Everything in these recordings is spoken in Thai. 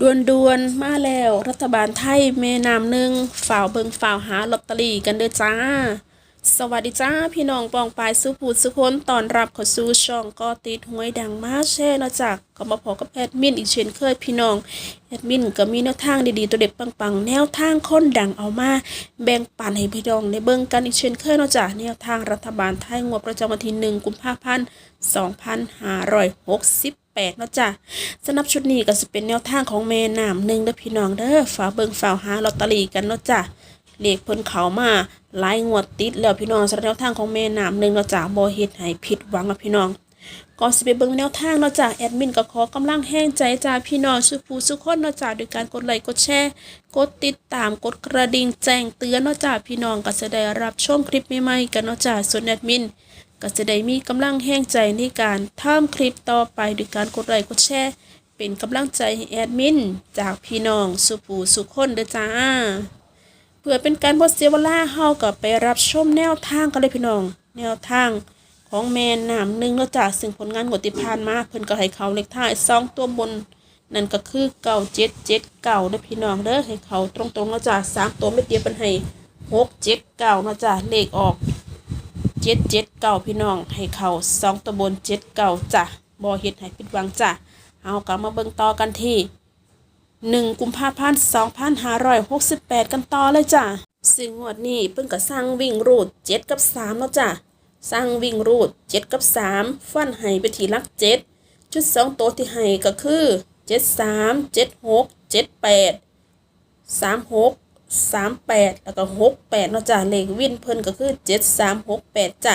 ดวนดวนๆมาแล้ว รัฐบาลไทยแม่น้ำหนึ่งฝ่าวเบิงฝ่าวหาลอตเตอรี่กันเด้อจ้า สวัสดีจ้า พี่น้องปองปายสุภูสุคนตอนรับเข้าสู่ช่องก็ติดหวยดังมาแช่นะจ้ะก็มาพอกับแอดมินอีกเช่นเคยพี่น้องแอดมินก็มีแนวทางดีๆตัวเด็ดปังๆ แนวทางค้นดังเอามาแบ่งปันให้พี่น้องได้เบิ่งกันอีกเช่นเคยนะจ้ะแนวทางรัฐบาลไทยงวดประจำวันที่หนึ่งกุมภาพันธ์2568เนาะจ้ะสำหรับชุดนี้ก็จะเป็นแนวทางของแม่น้ำหนึ่งเด้อพี่น้องเด้อฝาเบิ่งฝาหาลอตเตอรี่กันเนาะจ้ะเลขเพิ่นเขามาหลายงวดติดแล้วพี่น้องสำหรับแนวทางของแม่น้ำหนึ่งเนาะจ้ะบ่เฮ็ดให้ผิดหวังนะพี่น้องก่อนสิไปเบิ่งแนวทางเนาะจ้ะแอดมินก็ขอกำลังแห้งใจจ้าพี่น้องสุผู้สุคนเนาะจ้ะด้วยการกดไลค์กดแชร์กดติดตามกดกระดิ่งแจ้งเตือนเนาะจ้ะพี่น้องก็จะได้รับชมคลิปใหม่ๆกันเนาะจ้ะส่วนแอดมิน ก็จะได้มีกำลังแห้งใจในการทำคลิปต่อไปด้วยการกดไลค์กดแชร์เป็นกำลังใจให้แอดมิน จากพี่น้องสุผู้สุคนเด้อจ้า เพื่อเป็นการบดเสียเวลาเฮากับไปรับชมแนวทางกันเลยพี่น้อง แนวทางของแมนน้ำหนึ่งเนอจากซึ่งผลงานงวดที่ผ่านมาเพิ่นก็ให้เขาเลขท้ายสองตัวบน นั่นก็คือเก่าเจ็ดเจ็ดเก่าเด้อพี่น้องเด้อให้เขาตรงๆเนาะจ้ะสามตัวไม่เดียเป็นให้หกเจ็ดเก่านะจ้ะเลขออก เจ็ดเจ็ดเก่าพี่น้อง ให้เขาสองตัวบนเจ็ดเก่าจ้ะบ่เฮ็ดให้ผิดหวังจ้ะเอากลับมาเบิ่งต่อกันที่หนึ่งกุมภาพันธ์สองพันห้าร้อยหกสิบแปดกันต่อเลยจ้ะซึ่งงวดนี้เพิ่งก็สร้างวิ่งรูดเจ็ดกับสามแล้วจ้ะสร้างวิ่งรูดเจ็ดกับสามฟันให้ไปทีลักเจ็ดชุดสองตัวที่ให้ก็คือเจ็ดสามเจ็ดหกเจ็ดแปดสามหก สามแปดแล้วก็หกแปดเนาะจ้ะเลขวินเพิ่นก็คือเจ็ดสามหกแปดจ้ะ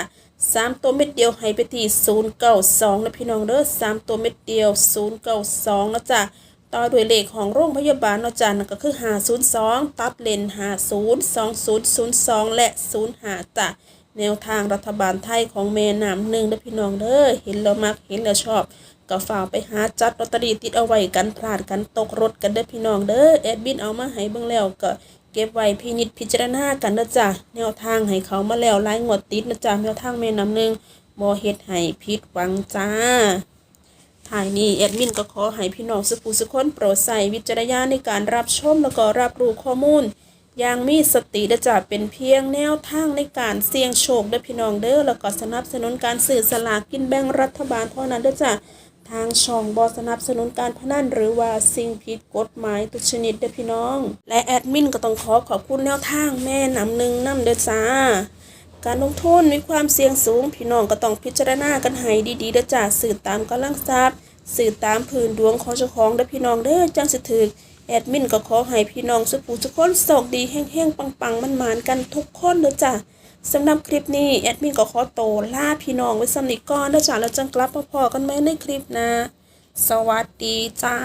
สามตัวเม็ดเดียวให้ไปที่ศูนย์เก้าสองนะพี่น้องเด้อสามตัวเม็ดเดียวศูนย์เก้าสองนะจ้ะต่อด้วยเลขของโรงพยาบาลเนาะจ้ะนั่นก็คือ502ตัดเลน50 2002และ05จ้ะแนวทางรัฐบาลไทยของแม่น้ำหนึ่งเด้อพี่น้องเด้อเห็นแล้วมักเห็นแล้วชอบก็ฝากไปหาจัดลอตเตอรี่ติดเอาไว้กันพลาดกันตกรถกันเด้อพี่น้องเด้อแอดบินเอามาให้เบิ่งแล้วก็ เก็บไว้พินิจพิจารณากันเด้อจ้ะแนวทางให้เขามาแล้วหลายงวดติดนะจ้ะแนวทางแม่น้ำหนึ่งบ่เฮ็ดให้ผิดหวังจ้าท้ายนี้แอดมินก็ขอให้พี่น้องสุภูสุคนโปรดใส่วิจารณญาณในการรับชมแล้วก็รับรู้ข้อมูลอย่างมีสติและจะเป็นเพียงแนวทางในการเสี่ยงโชคเด้อพี่น้องเด้อแล้วก็สนับสนุนการสื่อสลากกินแบ่งรัฐบาลเท่านั้นเด้อจ้ะ ทางช่องบอสนับสนุนการพนันหรือว่าสิ่งผิดกฎหมายทุกชนิดเด้อพี่น้อง และแอดมินก็ต้องขอขอบคุณแนวทางแม่นำหนึ่งนำเด้อจ้าการลงทุนมีความเสี่ยงสูง พี่น้องก็ต้องพิจารณากันให้ดีๆเด้อจ้าสื่อตามกำลังทรัพย์สื่อตามพื้นดวงของเจ้าของเด้อพี่น้องเด้อจังสิถึกแอดมินก็ขอให้พี่น้องสุภูทุกคนโชคดีแห้งๆปังๆมันมานๆกันทุกคนเด้อจ้า สำหรับคลิปนี้แอดมินก็ขอโตวลาพี่น้องไว้สำนิก่อนเด้อจ้าแล้วจังกลับมาพอกันไหมในคลิปนะ สวัสดีจ้า